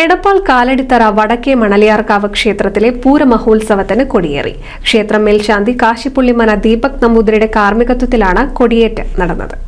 എടപ്പാൾ കാലടിത്തറ വടക്കേ മണലിയാർക്കാവ് ക്ഷേത്രത്തിലെ പൂരമഹോത്സവത്തിന് കൊടിയേറി. ക്ഷേത്രം മേൽശാന്തി കാശിപ്പുള്ളിമന ദീപക് നമ്പൂതിരിയുടെ കാർമ്മികത്വത്തിലാണ് കൊടിയേറ്റ് നടന്നത്.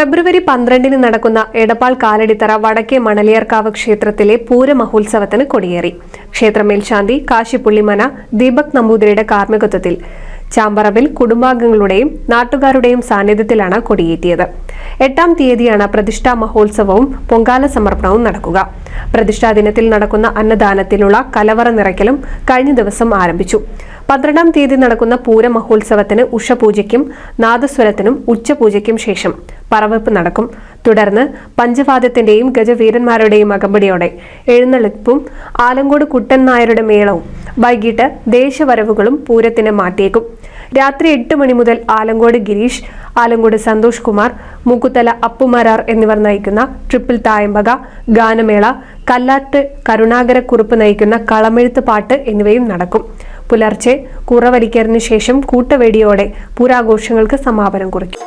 ഫെബ്രുവരി പന്ത്രണ്ടിന് നടക്കുന്ന എടപ്പാൾ കാലടിത്തറ വടക്കേ മണലിയർക്കാവ് ക്ഷേത്രത്തിലെ പൂരമഹോത്സവത്തിന് കൊടിയേറി. ക്ഷേത്രമേൽശാന്തി കാശിപ്പുള്ളിമന ദീപക് നമ്പൂതിരിയുടെ കാർമ്മികത്വത്തിൽ ചാമ്പറവിൽ കുടുംബാംഗങ്ങളുടെയും നാട്ടുകാരുടെയും സാന്നിധ്യത്തിലാണ് കൊടിയേറ്റിയത്. എട്ടാം തീയതിയാണ് പ്രതിഷ്ഠാ മഹോത്സവവും പൊങ്കാല സമർപ്പണവും നടക്കുക. പ്രതിഷ്ഠാ ദിനത്തിൽ നടക്കുന്ന അന്നദാനത്തിലുള്ള കലവറ നിറയ്ക്കലും കഴിഞ്ഞ ദിവസം ആരംഭിച്ചു. പന്ത്രണ്ടാം തീയതി നടക്കുന്ന പൂരമഹോത്സവത്തിന് ഉഷപൂജയ്ക്കും നാദസ്വരത്തിനും ഉച്ചപൂജയ്ക്കും ശേഷം പറവെപ്പ് നടക്കും. തുടർന്ന് പഞ്ചവാദ്യത്തിന്റെയും ഗജവീരന്മാരുടെയും അകമ്പടിയോടെ എഴുന്നള്ളിപ്പും ആലങ്കോട് കുട്ടൻ നായരുടെ മേളവും വൈകിട്ട് ദേശവരവുകളും പൂരത്തിന് മാറ്റിയേക്കും. രാത്രി എട്ട് മണി മുതൽ ആലങ്കോട് ഗിരീഷ് ആലങ്കോട് സന്തോഷ് കുമാർ മുക്കുത്തല അപ്പുമാരാർ എന്നിവർ നയിക്കുന്ന ട്രിപ്പിൾ തായമ്പക ഗാനമേള കല്ലാട്ട് കരുണാകരക്കുറുപ്പ് നയിക്കുന്ന കളമെഴുത്ത് പാട്ട് എന്നിവയും നടക്കും. പുലർച്ചെ കുറവലിക്കറിന് ശേഷം കൂട്ടവേടിയോടെ പൂരാഘോഷങ്ങൾക്ക് സമാപനം കുറിക്കും.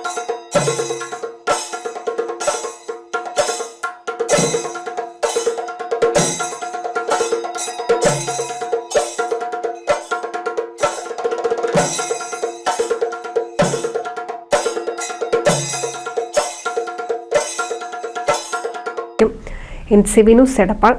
N C Vinu news Edappal.